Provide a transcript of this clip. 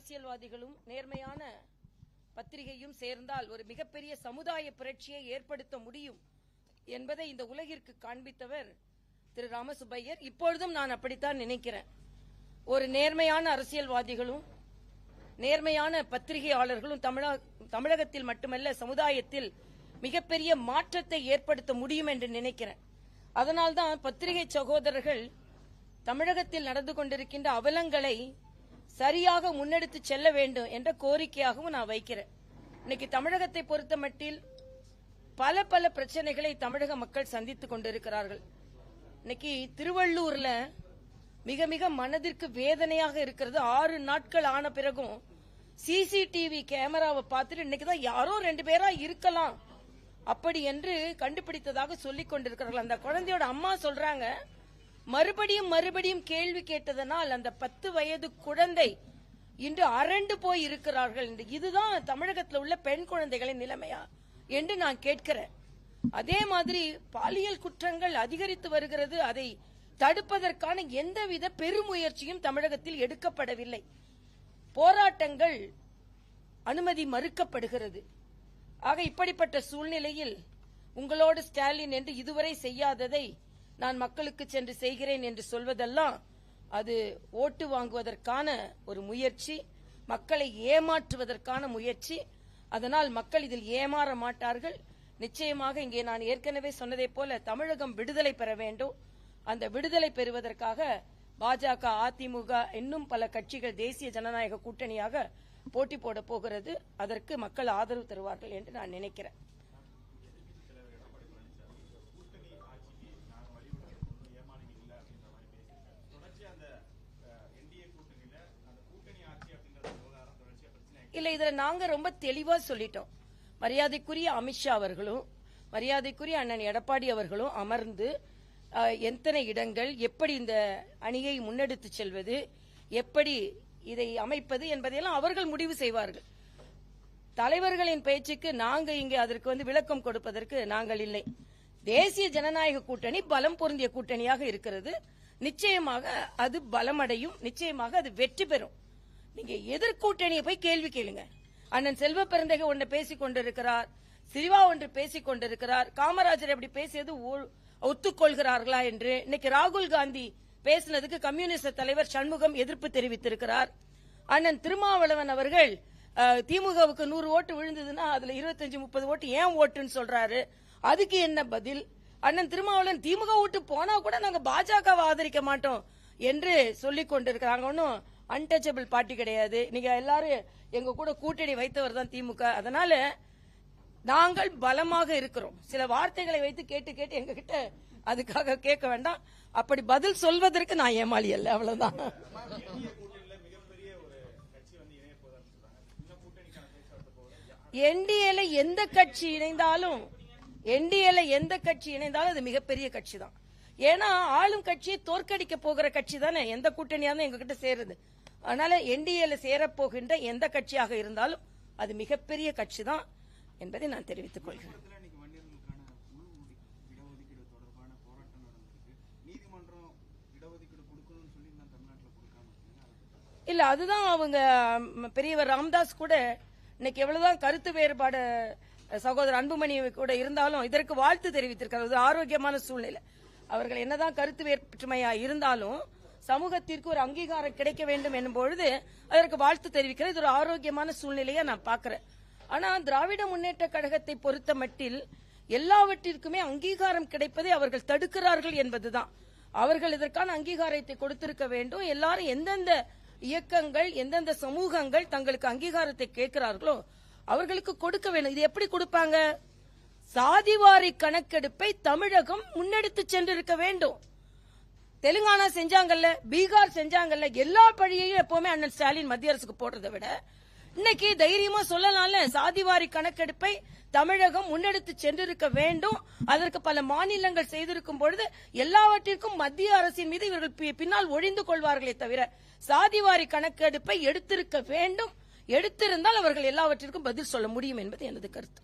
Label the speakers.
Speaker 1: அரசியல்வாதிகளும் நேர்மையான பத்திரிகையும் சேர்ந்தால் ஒரு மிகப்பெரிய சமுதாய புரட்சியை ஏற்படுத்த முடியும் என்பதை இந்த உலகிற்கு காண்பித்தவர் திரு ராமசுப்பையர். இப்பொழுதும் நான் அப்படித்தான் நினைக்கிறேன். ஒரு நேர்மையான அரசியல்வாதிகளும் நேர்மையான பத்திரிகையாளர்களும் தமிழகத்தில் மட்டுமல்ல சமுதாயத்தில் மிகப்பெரிய மாற்றத்தை ஏற்படுத்த முடியும் என்று நினைக்கிறேன். அதனால்தான் பத்திரிகை சகோதரர்கள் தமிழகத்தில் நடந்து கொண்டிருக்கின்ற அவலங்களை சரியாக முன்னெடுத்து செல்ல வேண்டும் என்ற கோரிக்கையாகவும் நான் வைக்கிறேன். இன்னைக்கு தமிழகத்தை பொறுத்த மட்டில் பல பல பிரச்சனைகளை தமிழக மக்கள் சந்தித்துக் கொண்டிருக்கிறார்கள். இன்னைக்கு திருவள்ளூர்ல மிக மிக மனதிற்கு வேதனையாக இருக்கிறது. ஆறு நாட்கள் ஆன பிறகும் சிசிடிவி கேமராவை பார்த்துட்டு இன்னைக்கு தான் யாரோ ரெண்டு பேரா இருக்கலாம் அப்படி என்று கண்டுபிடித்ததாக சொல்லிக் கொண்டிருக்கிறார்கள். அந்த குழந்தையோட அம்மா சொல்றாங்க மறுபடியும் மறுபடியும் கேள்வி கேட்டதனால் அந்த பத்து வயது குழந்தை இன்று அரண்டு போய் இருக்கிறார்கள் என்று. இதுதான் தமிழகத்தில் உள்ள பெண் குழந்தைகளின் நிலைமையா என்று நான் கேட்கிறேன். அதே மாதிரி பாலியல் குற்றங்கள் அதிகரித்து வருகிறது. அதை தடுப்பதற்கான எந்தவித பெருமுயற்சியும் தமிழகத்தில் எடுக்கப்படவில்லை. போராட்டங்கள் அனுமதி மறுக்கப்படுகிறது. ஆக இப்படிப்பட்ட சூழ்நிலையில் உங்களோடு ஸ்டாலின் என்று இதுவரை செய்யாததை நான் மக்களுக்கு சென்று செய்கிறேன் என்று சொல்வதெல்லாம் அது ஓட்டு வாங்குவதற்கான ஒரு முயற்சி மக்களை ஏமாற்றுவதற்கான முயற்சி. அதனால் மக்கள் இதில் ஏமாற மாட்டார்கள். நிச்சயமாக இங்கே நான் ஏற்கனவே சொன்னதைப் போல தமிழகம் விடுதலை பெற வேண்டும். அந்த விடுதலை பெறுவதற்காக பாஜக அதிமுக இன்னும் பல கட்சிகள் தேசிய ஜனநாயக கூட்டணியாக போட்டி போட போகிறது. அதற்கு மக்கள் ஆதரவு தருவார்கள் என்று நான் நினைக்கிறேன். இல்ல இதுல நாங்க ரொம்ப தெளிவா சொல்லிட்டோம். மரியாதைக்குரிய அமித்ஷா அவர்களும் மரியாதைக்குரிய அண்ணன் எடப்பாடி அவர்களும் அமர்ந்து எத்தனை இடங்கள் எப்படி இந்த அணியை முன்னெடுத்து செல்வது எப்படி இதை அமைப்பது என்பதையெல்லாம் அவர்கள் முடிவு செய்வார்கள். தலைவர்களின் பேச்சுக்கு நாங்க இங்கே அதற்கு வந்து விளக்கம் கொடுப்பதற்கு நாங்கள் இல்லை. தேசிய ஜனநாயக கூட்டணி பலம் பொருந்திய கூட்டணியாக இருக்கிறது. நிச்சயமாக அது பலமடையும் நிச்சயமாக அது வெற்றி பெறும். நீங்க எதிர்கூட்டணியை போய் கேள்வி கேளுங்க. அண்ணன் செல்வ பிறந்தகை ஒன்று பேசிக் கொண்டிருக்கிறார். சிரிவா ஒன்று பேசிக் கொண்டிருக்கிறார். காமராஜர் அப்படி பேசியது ஒத்துக்கொள்கிறார்களா என்று. இன்னைக்கு ராகுல் காந்தி பேசினதுக்கு கம்யூனிஸ்ட் தலைவர் சண்முகம் எதிர்ப்பு தெரிவித்திருக்கிறார். அண்ணன் திருமாவளவன் அவர்கள் திமுகவுக்கு நூறு ஓட்டு விழுந்ததுன்னா அதுல இருபத்தஞ்சு முப்பது ஓட்டு ஏன் ஓட்டுன்னு சொல்றாரு. அதுக்கு என்ன பதில்? அண்ணன் திருமாவளவன் திமுக ஓட்டு போனா கூட நாங்க பாஜகவை ஆதரிக்க மாட்டோம் என்று சொல்லிக் கொண்டிருக்கிறாங்க. ஒன்னும் அன்டச்சபிள் பார்ட்டி கிடையாது. நீங்க எல்லாரும் எங்க கூட கூட்டணி வைத்தவர் தான் திமுக. அதனால நாங்கள் பலமாக இருக்கிறோம். சில வார்த்தைகளை வைத்து கேட்டு கேட்டு எங்ககிட்ட அதுக்காக கேட்க வேண்டாம். அப்படி பதில் சொல்வதற்கு நான் ஏமாளி அல்ல. அவ்வளவுதான். என்டிஏல எந்த கட்சி இணைந்தாலும் என்டிஏல எந்த கட்சி இணைந்தாலும் அது மிகப்பெரிய கட்சி தான் ஏன்னா ஆளும் கட்சியை தோற்கடிக்க போகிற கட்சி தானே எந்த கூட்டணியா இருந்தாலும் எங்ககிட்ட சேருது அதனால என்டிஏல சேரப்போகின்ற எந்த கட்சியாக இருந்தாலும் அது மிகப்பெரிய கட்சி தான் என்பதை நான் தெரிவித்துக் கொள்கிறேன். இல்ல அதுதான் அவங்க பெரியவர் ராமதாஸ் கூட இன்னைக்கு எவ்வளவுதான் கருத்து வேறுபாடு சகோதரர் அன்புமணி கூட இருந்தாலும் இதற்கு வாழ்த்து தெரிவித்திருக்காரு இது ஆரோக்கியமான சூழ்நிலை. அவர்கள் என்னதான் கருத்து வேற்றுமையா இருந்தாலும் சமூகத்திற்கு ஒரு அங்கீகாரம் கிடைக்க வேண்டும் என்னும் பொழுது அதற்கு வாழ்த்து தெரிவிக்கிறேன். இது ஒரு ஆரோக்கியமான சூழ்நிலையை நான் பார்க்கிறேன். ஆனா திராவிட முன்னேற்ற கழகத்தை பொறுத்த மட்டில் எல்லாவற்றிற்குமே அங்கீகாரம் கிடைப்பதை அவர்கள் தடுக்கிறார்கள் என்பதுதான். அவர்கள் இதற்கான அங்கீகாரத்தை கொடுத்திருக்க வேண்டும். எல்லாரும் எந்தெந்த இயக்கங்கள் எந்தெந்த சமூகங்கள் தங்களுக்கு அங்கீகாரத்தை கேட்கிறார்களோ அவர்களுக்கு கொடுக்க வேண்டும். இது எப்படி கொடுப்பாங்க? சாதிவாரி கணக்கெடுப்பை தமிழகம் முன்னெடுத்து சென்றிருக்க வேண்டும். தெலுங்கானா செஞ்சாங்கல்ல பீகார் செஞ்சாங்கல்ல எல்லா பழியையும் எப்பவுமே அண்ணன் ஸ்டாலின் மத்திய அரசுக்கு போடுறதை விட இன்னைக்கு தைரியமா சொல்லலாம்ல சாதிவாரி கணக்கெடுப்பை தமிழகம் முன்னெடுத்து சென்றிருக்க வேண்டும். அதற்கு பல மாநிலங்கள் செய்திருக்கும் பொழுது எல்லாவற்றிற்கும் மத்திய அரசின் மீது இவர்கள் பி- பின்னால் ஒழிந்து கொள்வார்களே தவிர சாதிவாரி கணக்கெடுப்பை எடுத்திருக்க வேண்டும். எடுத்திருந்தால் அவர்கள் எல்லாவற்றிற்கும் பதில் சொல்ல முடியும் என்பது எனது கருத்து.